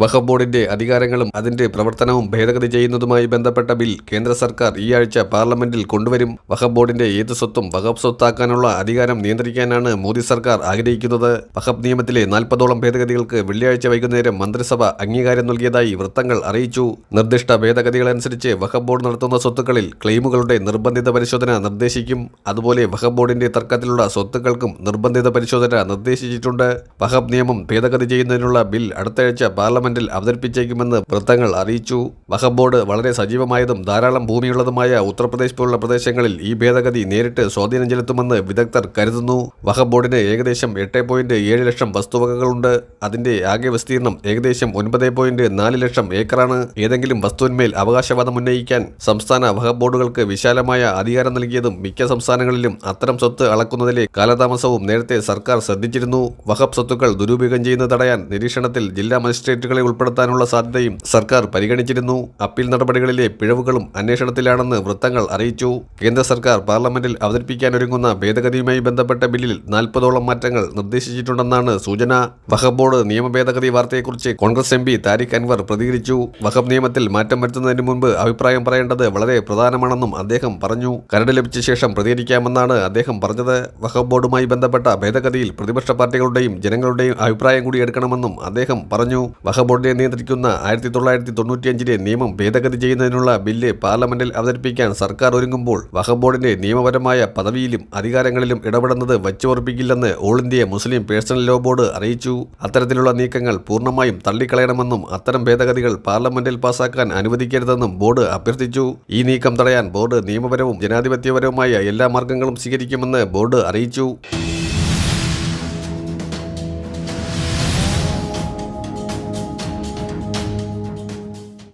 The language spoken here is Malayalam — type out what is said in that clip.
വഖഫ് ബോർഡിന്റെ അധികാരങ്ങളും അതിന്റെ പ്രവർത്തനവും ഭേദഗതി ചെയ്യുന്നതുമായി ബന്ധപ്പെട്ട ബിൽ കേന്ദ്ര സർക്കാർ ഈ ആഴ്ച പാർലമെന്റിൽ കൊണ്ടുവരും. വഖഫ് ബോർഡിന്റെ ഏത് സ്വത്തും വഖഫ് സ്വത്താക്കാനുള്ള അധികാരം നിയന്ത്രിക്കാനാണ് മോദി സർക്കാർ ആഗ്രഹിക്കുന്നത്. വഖഫ് നിയമത്തിലെ നാൽപ്പതോളം ഭേദഗതികൾക്ക് വെള്ളിയാഴ്ച വൈകുന്നേരം മന്ത്രിസഭ അംഗീകാരം നൽകിയതായി വൃത്തങ്ങൾ അറിയിച്ചു. നിർദ്ദിഷ്ട ഭേദഗതികളനുസരിച്ച് വഖഫ് ബോർഡ് നടത്തുന്ന സ്വത്തുക്കളിൽ ക്ലെയിമുകളുടെ നിർബന്ധിത പരിശോധന നിർദ്ദേശിക്കും. അതുപോലെ വഖഫ് ബോർഡിന്റെ തർക്കത്തിലുള്ള സ്വത്തുക്കൾക്കും നിർബന്ധിത പരിശോധന നിർദ്ദേശിച്ചിട്ടുണ്ട്. വഖഫ് നിയമം ഭേദഗതി ചെയ്യുന്നതിനുള്ള ബിൽ അടുത്തയാഴ്ച പാർലമെന്റിൽ അവതരിപ്പിച്ചേക്കുമെന്ന് വൃത്തങ്ങൾ അറിയിച്ചു. വഖഫ് ബോർഡ് വളരെ സജീവമായതും ധാരാളം ഭൂമിയുള്ളതുമായ ഉത്തർപ്രദേശ് പോലുള്ള പ്രദേശങ്ങളിൽ ഈ ഭേദഗതി നേരിട്ട് സ്വാധീനം ചെലുത്തുമെന്ന് വിദഗ്ധർ കരുതുന്നു. വഖഫ് ബോർഡിന് ഏകദേശം എട്ട് പോയിന്റ് ഏഴ് ലക്ഷം വസ്തുവകകളുണ്ട്. അതിന്റെ ആകെ വിസ്തീർണം ഏകദേശം ഒൻപത് പോയിന്റ് നാല് ലക്ഷം ഏക്കറാണ്. ഏതെങ്കിലും വസ്തുവിന്മേൽ അവകാശവാദം ഉന്നയിക്കാൻ സംസ്ഥാന വഖഫ് ബോർഡുകൾക്ക് വിശാലമായ അധികാരം നൽകിയതും മിക്ക സംസ്ഥാനങ്ങളിലും അത്തരം സ്വത്ത് അളക്കുന്നതിലെ കാലതാമസവും നേരത്തെ സർക്കാർ ശ്രദ്ധിച്ചിരുന്നു. വഖഫ് സ്വത്തുക്കൾ ദുരുപയോഗം ചെയ്യുന്നത് തടയാൻ നിരീക്ഷണത്തിൽ ജില്ലാ മജിസ്ട്രേറ്റുകളെ ഉൾപ്പെടുത്താനുള്ള സാധ്യതയും സർക്കാർ പരിഗണിച്ചിരുന്നു. അപ്പീൽ നടപടികളിലെ പിഴവുകളും അന്വേഷണത്തിലാണെന്ന് വൃത്തങ്ങൾ അറിയിച്ചു. കേന്ദ്ര സർക്കാർ പാർലമെന്റിൽ അവതരിപ്പിക്കാനൊരുങ്ങുന്ന ഭേദഗതിയുമായി ബന്ധപ്പെട്ട ബില്ലിൽ നാൽപ്പതോളം മാറ്റങ്ങൾ നിർദ്ദേശിച്ചിട്ടുണ്ടെന്നാണ് സൂചന. വഹബോർഡ് ബോർഡ് നിയമ ഭേദഗതി വാർത്തയെക്കുറിച്ച് കോൺഗ്രസ് എം പി താരിഖ് അൻവർ പ്രതികരിച്ചു. വഹബ് നിയമത്തിൽ മാറ്റം വരുത്തുന്നതിന് മുൻപ് അഭിപ്രായം പറയേണ്ടത് വളരെ പ്രധാനമാണെന്നും അദ്ദേഹം പറഞ്ഞു. കരട് ലഭിച്ച ശേഷം പ്രതികരിക്കാമെന്നാണ് അദ്ദേഹം പറഞ്ഞത്. വഹബ് ബോർഡുമായി ബന്ധപ്പെട്ട ഭേദഗതിയിൽ പ്രതിപക്ഷ പാർട്ടികളുടെയും ജനങ്ങളുടെയും അഭിപ്രായം കൂടി എടുക്കണമെന്നും അദ്ദേഹം പറഞ്ഞു. വഖഫ് ബോർഡിനെ നിയന്ത്രിക്കുന്ന ആയിരത്തി തൊള്ളായിരത്തി തൊണ്ണൂറ്റിയഞ്ചിലെ നിയമം ഭേദഗതി ചെയ്യുന്നതിനുള്ള ബില്ല് പാർലമെന്റിൽ അവതരിപ്പിക്കാൻ സർക്കാർ ഒരുങ്ങുമ്പോൾ വഖഫ് ബോർഡിന്റെ നിയമപരമായ പദവിയിലും അധികാരങ്ങളിലും ഇടപെടുന്നത് വച്ചുറപ്പിക്കില്ലെന്ന് all India Muslim personal law board അറിയിച്ചു. അത്തരത്തിലുള്ള നീക്കങ്ങൾ പൂർണമായും തള്ളിക്കളയണമെന്നും അത്തരം ഭേദഗതികൾ പാർലമെന്റിൽ പാസാക്കാൻ അനുവദിക്കരുതെന്നും ബോർഡ് അഭ്യർത്ഥിച്ചു. ഈ നീക്കം തടയാൻ ബോർഡ് നിയമപരവും ജനാധിപത്യപരവുമായ എല്ലാ മാർഗങ്ങളും സ്വീകരിക്കുമെന്ന് ബോർഡ് അറിയിച്ചു.